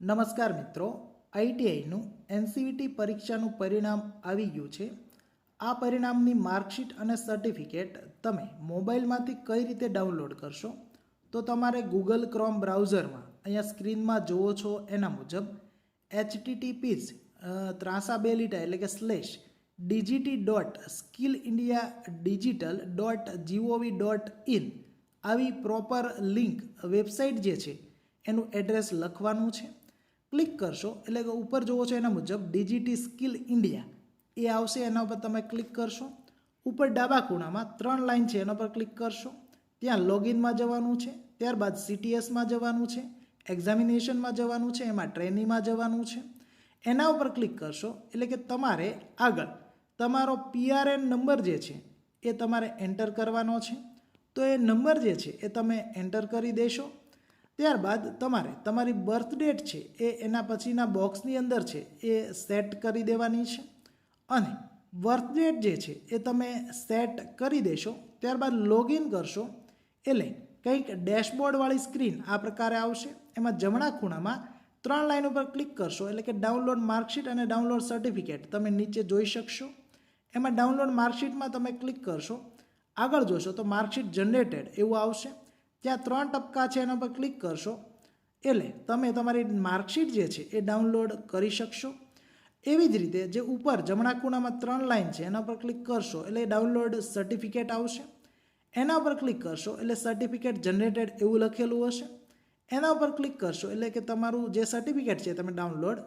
નમસ્કાર મિત્રો આઈટીઆઈનું એનસીવીટી પરીક્ષાનું પરિણામ આવી ગયું છે. આ પરિણામની માર્કશીટ અને સર્ટિફિકેટ તમે મોબાઈલમાંથી કઈ રીતે ડાઉનલોડ કરશો? તો તમારે ગૂગલ ક્રોમ બ્રાઉઝરમાં અહીંયા સ્ક્રીનમાં જુઓ છો એના મુજબ એચટીટીપીસ ત્રાસા બે લીટા એટલે કે slash DGT dot skill India digital dot GOV dot in આવી પ્રોપર લિંક વેબસાઇટ જે છે, એનું એડ્રેસ લખવાનું છે. ક્લિક કરશો, એટલે કે ઉપર જુઓ છો એના મુજબ ડીજીટી સ્કિલ ઇન્ડિયા. એ આવશે, એના ઉપર તમે ક્લિક કરશો. ઉપર ડાબા ખૂણામાં ત્રણ લાઇન છે, એના પર ક્લિક કરશો. ત્યાં લોગિનમાં જવાનું છે, ત્યારબાદ સીટીએસમાં જવાનું છે, એક્ઝામિનેશનમાં જવાનું છે, એમાં ટ્રેનિંગમાં જવાનું છે. એના ઉપર ક્લિક કરશો, એટલે કે તમારે આગળ, તમારો પીઆરએન નંબર જે છે, એ તમારે એન્ટર કરવાનો છે. તો એ નંબર જે છે, એ તમે એન્ટર કરી દેશો. ત્યારબાદ તમારે, તમારી બર્થ ડેટ છે એ એના પછીના બોક્સની અંદર છે એ સેટ કરી દેવાની છે અને બર્થ ડેટ જે છે એ તમે સેટ કરી દેશો, ત્યારબાદ લોગિન કરશો, એટલે કંઈક ડેશબોર્ડવાળી સ્ક્રીન આ પ્રકારે આવશે, એમાં જમણા ખૂણામાં ત્રણ લાઇન ઉપર ક્લિક કરશો, એટલે કે ડાઉનલોડ માર્કશીટ અને ડાઉનલોડ સર્ટિફિકેટ તમે નીચે જોઈ શકશો. એમાં ડાઉનલોડ માર્કશીટમાં તમે ક્લિક કરશો, આગળ જોશો તો માર્કશીટ જનરેટેડ એવું આવશે. ત્યાં ત્રણ ટપકા છે, એના પર ક્લિક કરશો. એટલે તમે તમારી માર્કશીટ જે છે, એ ડાઉનલોડ કરી શકશો. એવી જ રીતે જે ઉપર જમણા ખૂણામાં ત્રણ લાઇન છે, એના પર ક્લિક કરશો, એટલે ડાઉનલોડ સર્ટિફિકેટ આવશે. એના પર ક્લિક કરશો, એટલે સર્ટિફિકેટ જનરેટેડ એવું લખેલું હશે. એના ઉપર ક્લિક કરશો, એટલે કે તમારું જે સર્ટિફિકેટ છે તમે ડાઉનલોડ